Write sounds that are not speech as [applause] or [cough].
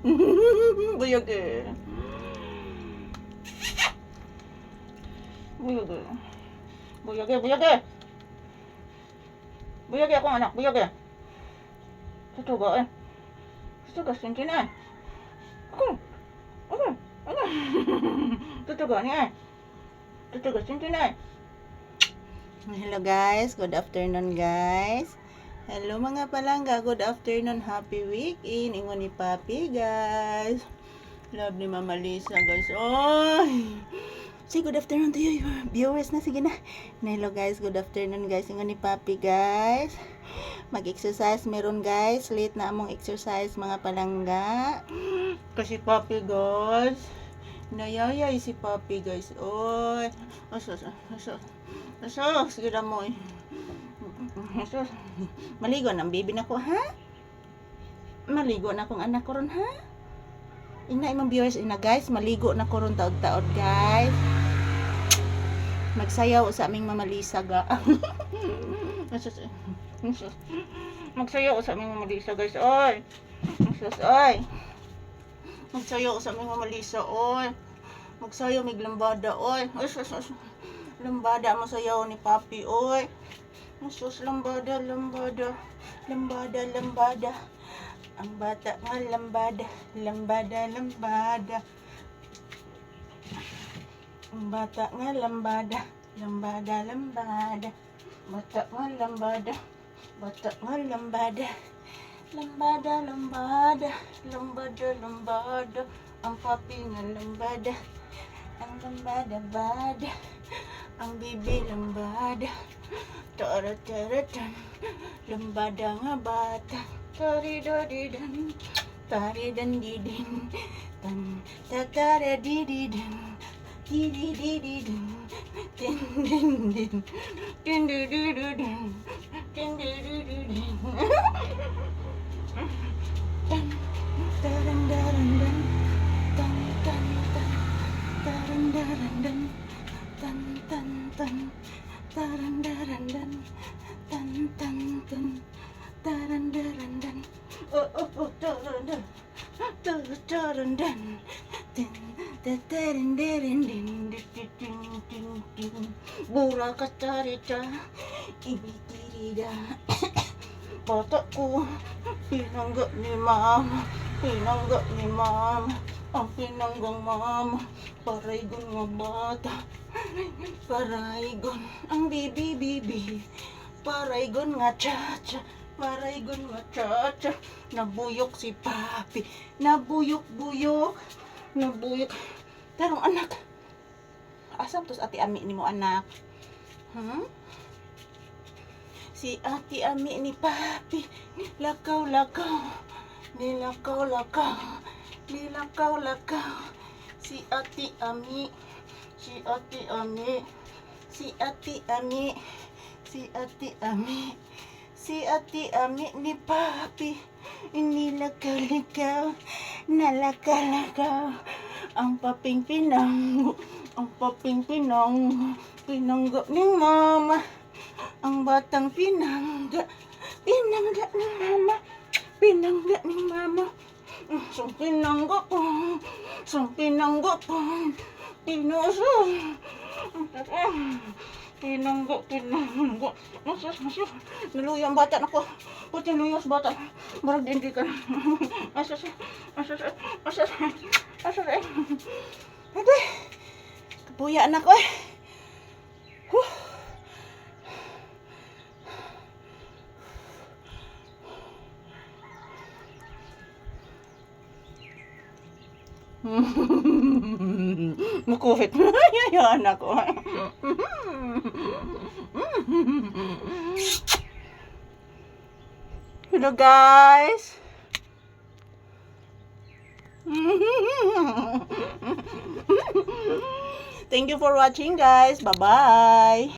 Buyog eh. Buyog eh. Buyog eh, buyog eh. Buyog eh akong anak, buyog eh. Tutuga eh. Tutuga, sinti na eh. Ako. Ako. Ako. Tutuga niya eh. Tutuga, sinti na eh. Hello guys, good afternoon guys. Hello mga palangga, good afternoon, happy weekend. Ingon ni Papi guys. Love ni Mama Lisa guys. Oy! Say good afternoon to you viewers na. Sige na. Hello guys, good afternoon guys. Ingon ni Papi guys. Mag-exercise meron guys. Late na among exercise mga palangga. Kasi Papi guys. Nayayay si Papi guys. Oy! Aso, aso, aso. Aso, sige na mo eh. Aso. Maligo ng bibi na ko, ha? Maligo na akong anak ko ron, ha? Ina imong viewers ina guys, maligo na ko ron taod-taod guys. Magsayaw sa aming Mama Lisa ga. Asus, [laughs] asus. Magsayaw sa aming Mama Lisa guys, oy. Asus, oy. Magsayaw sa aming Mama Lisa, oy. Magsayaw mig lambada, oy. Asus, asus. Lambada masayaw ni Papi, oy. Asus, lambada, lambada. Lambada, lambada. Ang bata nga lambada, lambada, lambada. Ang bata nga lambada, lambada, lambada. Bata nga lambada, bata nga lambada. Lambada, lambada, lambada, lambada. Ang papi nga lambada, ang lambada, bada. Ang bibi lambada, Tara tara dan lembadang tari-dari dan tari dan didin dan tatara dididin dididididin din din din din din din din din din taran-daran-dan. Oh, oh, oh, taran-dan, taran-daran-dan. Bura ka tarita, ibitirida. Bata ko, pinangga ni mama, pinangga ni mama, ang pinanggang mama, paraygon nga bata, paraygon, ang bibi bibi, paraygon nga cha-cha, paraygon nga cha-cha, nabuyok si papi, nabuyok-buyok, nabuyok, tarong anak, asam tos ati ami ni mo anak, hmm? Si ati ami ni papi, lakaw-lakaw, nilakaw-lakaw, nilakaw-lakaw. Si ati ami, si ati ami, si ati ami, si ati ami, si ati ami ni papi, nilakaw-lakaw, nalakaw-lakaw. Ang paping pinang, ang paping pinang, pinangga ni mama. Ang batang pinangga, pinangga ni mama, pinangga ni mama. Sung pinangga ko, sung pinangga ko, pinuso. Pinangga, pinangga. Asus, asus. Naluya ang bata na ko. Puti luya sa bata. Marag din di ka. Asus, asus, asus, eh. Ate, kapuya anak ko eh. Makuhit. [laughs] Yan ako. Hello guys. Thank you for watching guys. Bye-bye.